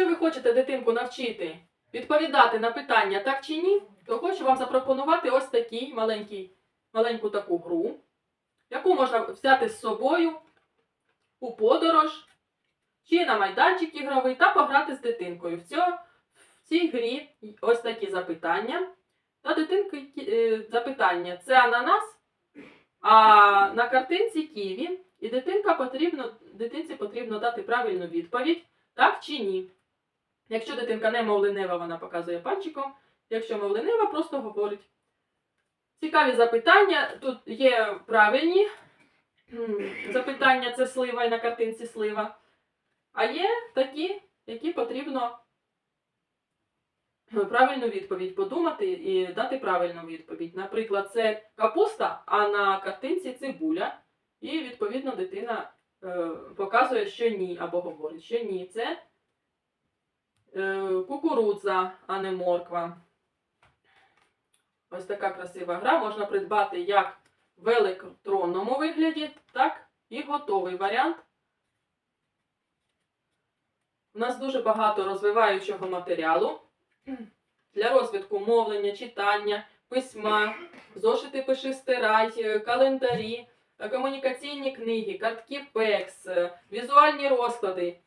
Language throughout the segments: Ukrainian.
Якщо ви хочете дитинку навчити відповідати на питання так чи ні, то хочу вам запропонувати ось такий маленький, маленьку таку гру, яку можна взяти з собою у подорож чи на майданчик ігровий та пограти з дитинкою. В, цьо, в цій грі ось такі запитання. Та дитинки е, запитання це ананас, а на картинці ківі. І дитинка потрібно, дитинці потрібно дати правильну відповідь, так чи ні. Якщо дитинка не мовленева, вона показує пальчиком. Якщо мовленева, просто говорить. Цікаві запитання. Тут є правильні запитання, це слива і на картинці слива. А є такі, які потрібно правильну відповідь подумати і дати правильну відповідь. Наприклад, це капуста, а на картинці цибуля. І відповідно дитина е, показує, що ні, або говорить, що ні, це е, кукурудза, а не морква. Ось така красива гра можна придбати як в електронному вигляді, так і готовий варіант. У нас дуже багато розвиваючого матеріалу для розвитку мовлення, читання, письма, зошити пиши стирай, е, календарі, е, комунікаційні книги, картки е, візуальні розклади.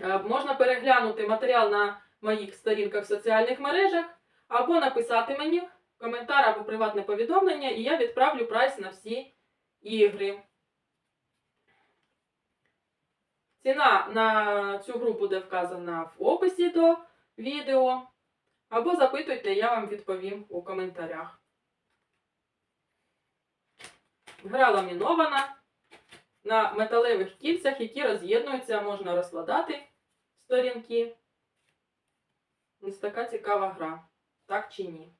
Е, Можна переглянути матеріал на моїх сторінках в соціальних мережах, або написати мені коментар або приватне повідомлення, і я відправлю прайс на всі ігри. Ціна на цю гру буде вказана в описі до відео. Або запитуйте, я вам відповім у коментарях. Гра ламінована на металевих кільцях, які роз'єднуються, можна розкладати сторінки. Ось така цікава гра. Так чи ні?